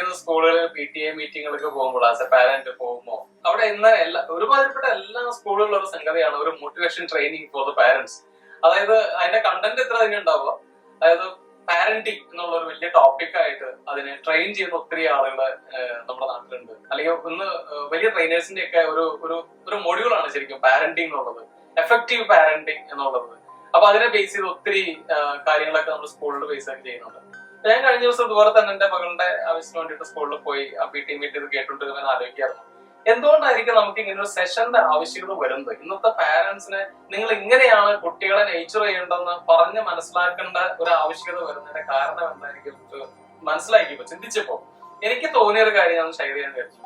ഏത് സ്കൂളുകളിൽ P T A മീറ്റിങ്ങുകളൊക്കെ പോകുമ്പോൾ ആസ് എ പാരന്റ് പോകുമ്പോൾ അവിടെ ഇന്ന് എല്ലാ ഒരുമാതിരിപ്പെട്ട എല്ലാ സ്കൂളുകളിലും ഒരു സംഗതിയാണ് ഒരു motivation training for the parents അതായത് അതിന്റെ കണ്ടന്റ് ഇത്ര തന്നെ ഉണ്ടാവുക? അതായത് പാരന്റിങ് എന്നുള്ള ഒരു വലിയ ടോപ്പിക് ആയിട്ട് അതിനെ ട്രെയിൻ ചെയ്യുന്ന ഒത്തിരി ആളുകൾ നമ്മുടെ നാട്ടിലുണ്ട്. അല്ലെങ്കിൽ ഒന്ന് വലിയ ട്രെയിനേഴ്സിന്റെ ഒക്കെ ഒരു ഒരു ഒരു മൊഡ്യൂളാണ് ശരിക്കും പാരന്റിങ് എന്നുള്ളത്. എഫക്റ്റീവ് പാരന്റിങ് എന്നുള്ളത്. അപ്പൊ അതിനെ ബേസ് ചെയ്ത് ഒത്തിരി കാര്യങ്ങളൊക്കെ നമ്മൾ സ്കൂളിൽ ബേസ് ആക്കി ചെയ്യുന്നുണ്ട്. ഞാൻ കഴിഞ്ഞ ദിവസം ഇതുപോലെ തന്നെ എന്റെ മകളുടെ ആവശ്യത്തിന് വേണ്ടിയിട്ട് സ്കൂളിൽ പോയി. ആ പി ടി മീറ്റ് ഇത് കേട്ടോണ്ടിരുന്ന ആലോചിക്കായിരുന്നു. എന്തുകൊണ്ടായിരിക്കും നമുക്ക് ഇങ്ങനെ ഒരു സെഷന്റെ ആവശ്യകത വരുന്നത്? ഇന്നത്തെ പാരന്റ്സിനെ നിങ്ങൾ ഇങ്ങനെയാണ് കുട്ടികളെ നേച്ചർ ചെയ്യേണ്ടെന്ന് പറഞ്ഞ് മനസ്സിലാക്കേണ്ട ഒരു ആവശ്യകത വരുന്നതിന്റെ കാരണം എന്തായിരിക്കും? മനസ്സിലാക്കിയപ്പോ ചിന്തിച്ചപ്പോ. എനിക്ക് തോന്നിയ ഒരു കാര്യം ഞാൻ ഷെയർ ചെയ്യാൻ കഴിച്ചു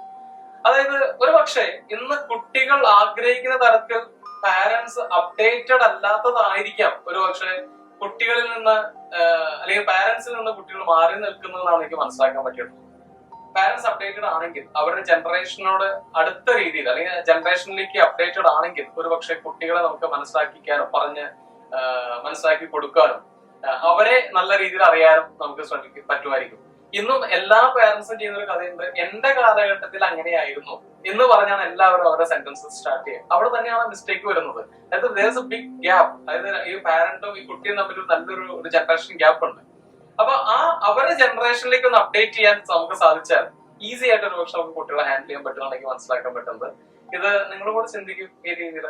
അതായത് ഒരു പക്ഷേ ഇന്ന് കുട്ടികൾ ആഗ്രഹിക്കുന്ന തരത്തിൽ പാരന്റ്സ് അപ്ഡേറ്റഡ് അല്ലാത്തതായിരിക്കാം. ഒരു പക്ഷേ കുട്ടികളിൽ നിന്ന് അല്ലെങ്കിൽ പാരന്റ്സിൽ നിന്ന് കുട്ടികൾ മാറി നിൽക്കുന്നതാണ് എനിക്ക് മനസ്സിലാക്കാൻ പറ്റിയിട്ടുള്ളത്. പാരന്റ്സ് അപ്ഡേറ്റഡ് ആണെങ്കിൽ അവരുടെ ജനറേഷനോട് അടുത്ത രീതിയിൽ അല്ലെങ്കിൽ ജനറേഷനിലേക്ക് അപ്ഡേറ്റഡ് ആണെങ്കിൽ ഒരു പക്ഷെ കുട്ടികളെ നമുക്ക് മനസ്സിലാക്കിക്കാനും പറഞ്ഞ് മനസ്സിലാക്കി കൊടുക്കാനും അവരെ നല്ല രീതിയിൽ അറിയാനും നമുക്ക് ശ്രമിക്കും പറ്റുമായിരിക്കും. ഇന്നും എല്ലാ പേരൻസും ചെയ്യുന്ന ഒരു കഥയുണ്ട്. എന്റെ കാലഘട്ടത്തിൽ അങ്ങനെയായിരുന്നു. എന്ന് പറഞ്ഞാണ് എല്ലാവരും അവരുടെ സെന്റൻസസ് സ്റ്റാർട്ട് ചെയ്യുക. അവിടെ തന്നെയാണ് മിസ്റ്റേക്ക് വരുന്നത്. അതായത് ദേഴ്സ് എ ബിഗ് ഗ്യാപ്പ് അതായത് ഈ പാരന്റും ഈ കുട്ടിയും തമ്മിൽ നല്ലൊരു ഒരു ജനറേഷൻ ഗ്യാപ്പ് ഉണ്ട്. അപ്പൊ ആ അവരുടെ ജനറേഷനിലേക്ക് ഒന്ന് അപ്ഡേറ്റ് ചെയ്യാൻ നമുക്ക് സാധിച്ചാൽ ഈസി ആയിട്ട് ഒരു പക്ഷെ നമുക്ക് കുട്ടികളെ ഹാൻഡിൽ ചെയ്യാൻ പറ്റുന്നുണ്ടെങ്കിൽ മനസ്സിലാക്കാൻ പറ്റുന്നത്. ഇത് നിങ്ങളും കൂടെ ചിന്തിക്കും ഈ രീതിയിൽ